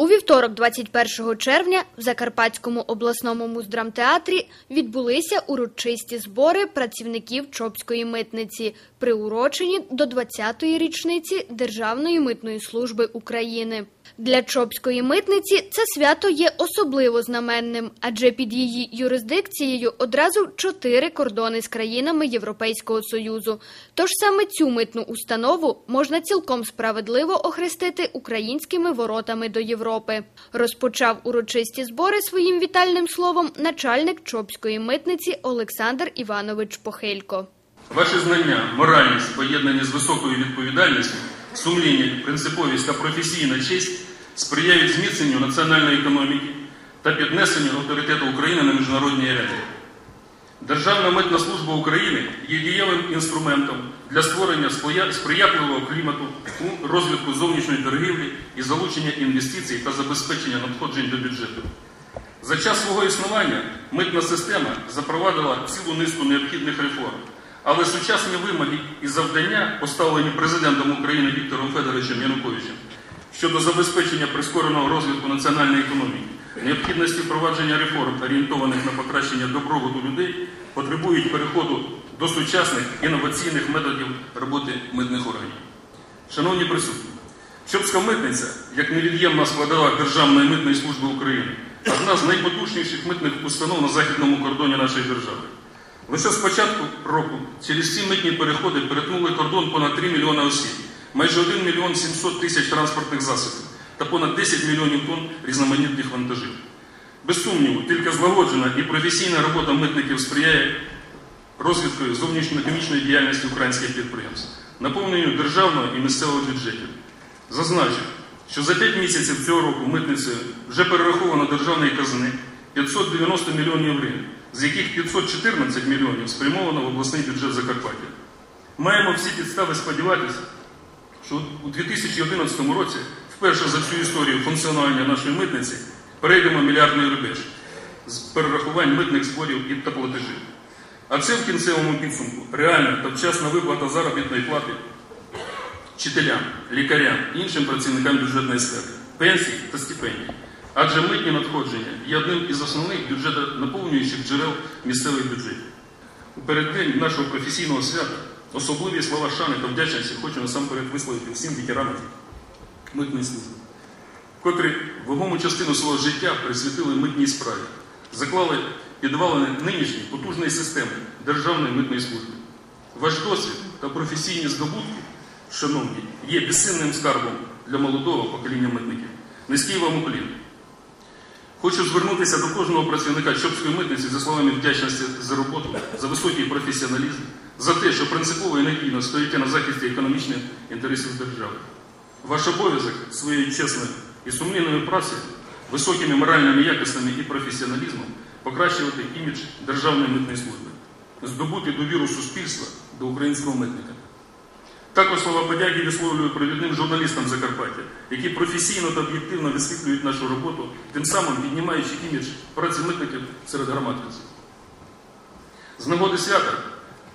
У вівторок, 21 червня, в Закарпатському обласному муздрамтеатрі відбулися урочисті збори працівників Чопської митниці, приурочені до 20-ї річниці Державної митної служби України. Для Чопської митниці це свято є особливо знаменним, адже під її юрисдикцією одразу чотири кордони з країнами Європейського Союзу. Тож саме цю митну установу можна цілком справедливо охрестити українськими воротами до Європи. Розпочав урочисті збори своїм вітальним словом начальник Чопської митниці Олександр Іванович Похилько. Ваші знання, моральність, поєднані з високою відповідальністю, сумління, принциповість та професійна честь сприяють зміцненню національної економіки та піднесенню авторитету України на міжнародній арені. Державна митна служба України є дієвим інструментом для створення сприятливого клімату у розвитку зовнішньої торгівлі і залучення інвестицій та забезпечення надходжень до бюджету. За час свого існування митна система запровадила цілу низку необхідних реформ, але сучасні вимоги і завдання, поставлені президентом України Віктором Федоровичем Януковичем щодо забезпечення прискореного розвитку національної економіки, необхідності впровадження реформ, орієнтованих на покращення добробуту людей, потребують переходу до сучасних інноваційних методів роботи митних органів. Шановні присутні, Чопська митниця, як невід'ємна складова Державної митної служби України, одна з найпотужніших митних установ на західному кордоні нашої держави. Лише з початку року через ці митні переходи перетнули кордон понад 3 мільйони осіб, майже 1 мільйон 700 тисяч транспортних засобів та понад 10 мільйонів тонн різноманітних вантажів. Без сумніву, тільки злагоджена і професійна робота митників сприяє розвитку зовнішньоекономічної діяльності українських підприємств, наповненню державного і місцевого бюджетів. Зазначу, що за 5 місяців цього року митницею вже перераховано державної казни 590 мільйонів гривень, з яких 514 мільйонів спрямовано в обласний бюджет Закарпаття. Маємо всі підстави сподіватися, що у 2011 році, вперше за всю історію функціонування нашої митниці, перейдемо мільярдний рубеж з перерахувань митних зборів і та платежів. А це в кінцевому підсумку реальна та вчасна виплата заробітної плати вчителям, лікарям, іншим працівникам бюджетної сфери, пенсій та стипендій. Адже митні надходження є одним із основних бюджетонаповнюючих джерел місцевих бюджетів. У переддень нашого професійного свята особливі слова шани та вдячності хочу насамперед висловити всім ветеранам митної служби, котрі вагому частину свого життя присвятили митній справі, заклали підвалини нинішньої потужної системи Державної митної служби. Ваш досвід та професійні здобутки, шановні, є безцінним скарбом для молодого покоління митників. Низький вам уклін. Хочу звернутися до кожного працівника Чопської митниці за словами вдячності за роботу, за високий професіоналізм, за те, що принципово і надійно стоїте на захисті економічних інтересів держави. Ваш обов'язок своєю чесною і сумлінною працею, високими моральними якостями і професіоналізмом покращувати імідж Державної митної служби, здобути довіру суспільства до українського митника. Також слова подяки висловлюю провідним журналістам Закарпаття, які професійно та об'єктивно висвітлюють нашу роботу, тим самим піднімаючи імідж праці митників серед громадськості. З нагоди свята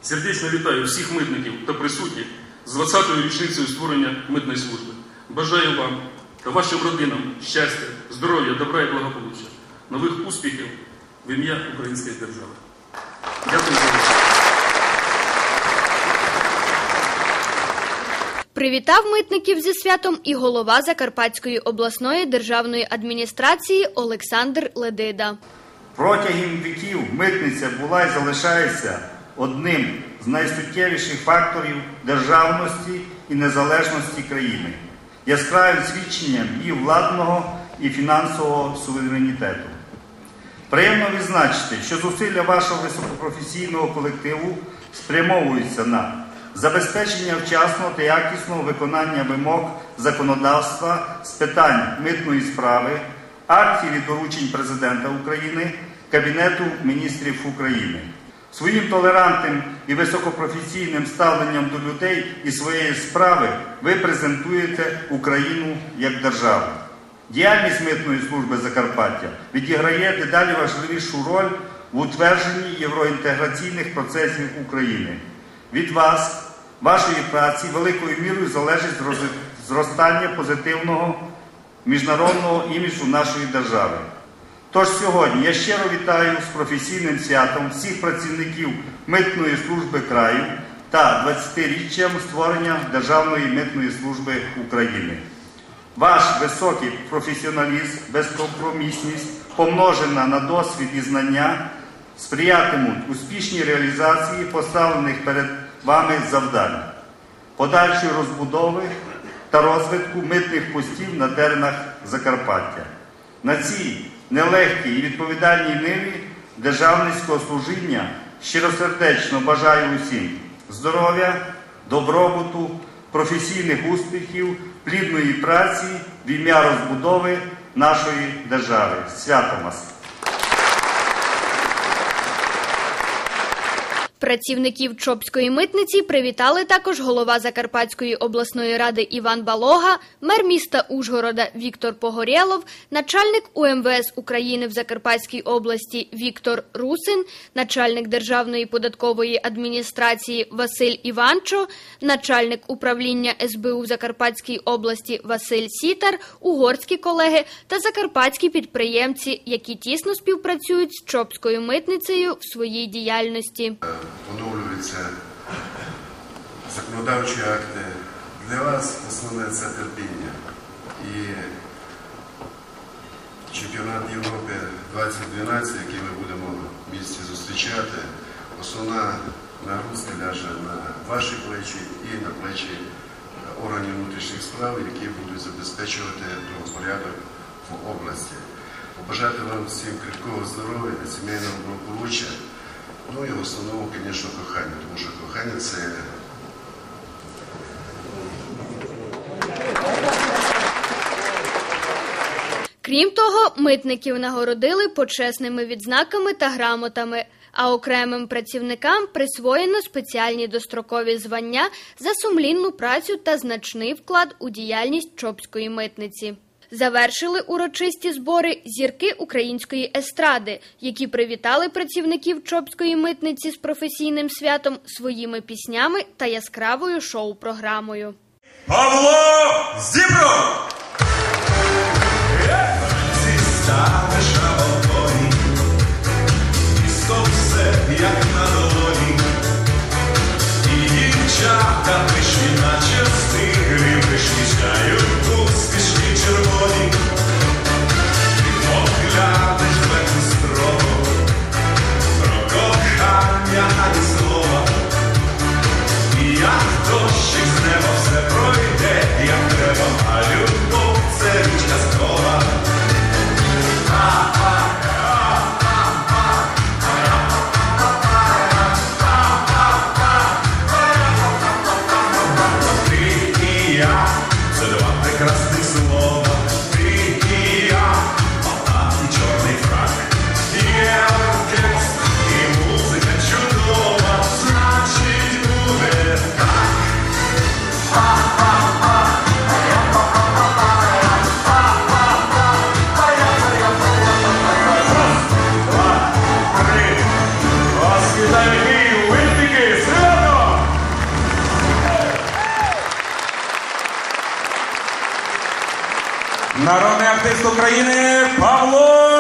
сердечно вітаю всіх митників та присутніх з 20-ю річницею створення митної служби. Бажаю вам та вашим родинам щастя, здоров'я, добра і благополуччя, нових успіхів в ім'я Української держави. Дякую за увагу. Привітав митників зі святом і голова Закарпатської обласної державної адміністрації Олександр Ледида. Протягом віків митниця була і залишається одним з найсуттєвіших факторів державності і незалежності країни, яскравим свідченням її владного і фінансового суверенітету. Приємно відзначити, що зусилля вашого високопрофесійного колективу спрямовуються на забезпечення вчасного та якісного виконання вимог законодавства з питань митної справи, актів і доручень Президента України, Кабінету міністрів України. Своїм толерантним і високопрофесійним ставленням до людей і своєї справи ви презентуєте Україну як державу. Діяльність митної служби Закарпаття відіграє дедалі важливішу роль в утвердженні євроінтеграційних процесів України. Від вас, вашої праці, великою мірою залежить зростання позитивного міжнародного іміджу нашої держави. Тож сьогодні я щиро вітаю з професійним святом всіх працівників Митної служби краю та 20-річчям створення Державної митної служби України. Ваш високий професіоналізм, безкомпромісність, помножена на досвід і знання, сприятимуть успішній реалізації поставлених перед вами завдань, подальшої розбудови та розвитку митних постів на теренах Закарпаття. На цій нелегкій і відповідальній ниві державницького служіння щиросердечно бажаю усім здоров'я, добробуту, професійних успіхів, плідної праці в ім'я розбудови нашої держави. Свято вас! Працівників Чопської митниці привітали також голова Закарпатської обласної ради Іван Балога, мер міста Ужгорода Віктор Погорєлов, начальник УМВС України в Закарпатській області Віктор Русин, начальник Державної податкової адміністрації Василь Іванчо, начальник управління СБУ в Закарпатській області Василь Сітар, угорські колеги та закарпатські підприємці, які тісно співпрацюють з Чопською митницею в своїй діяльності. Поновлюються законодавчі акти. Для вас основне це терпіння. І чемпіонат Європи 2012, який ми будемо в місті зустрічати, основна нагрузка ляже на ваші плечі і на плечі органів внутрішніх справ, які будуть забезпечувати правопорядок в області. Побажати вам всім крепкого здоров'я, сімейного благополуччя. Ну і в основному, звісно, кохання, тому що кохання це Крім того, митників нагородили почесними відзнаками та грамотами, а окремим працівникам присвоєно спеціальні дострокові звання за сумлінну працю та значний вклад у діяльність Чопської митниці. Завершили урочисті збори зірки української естради, які привітали працівників Чопської митниці з професійним святом своїми піснями та яскравою шоу-програмою. Павло артист України Павло!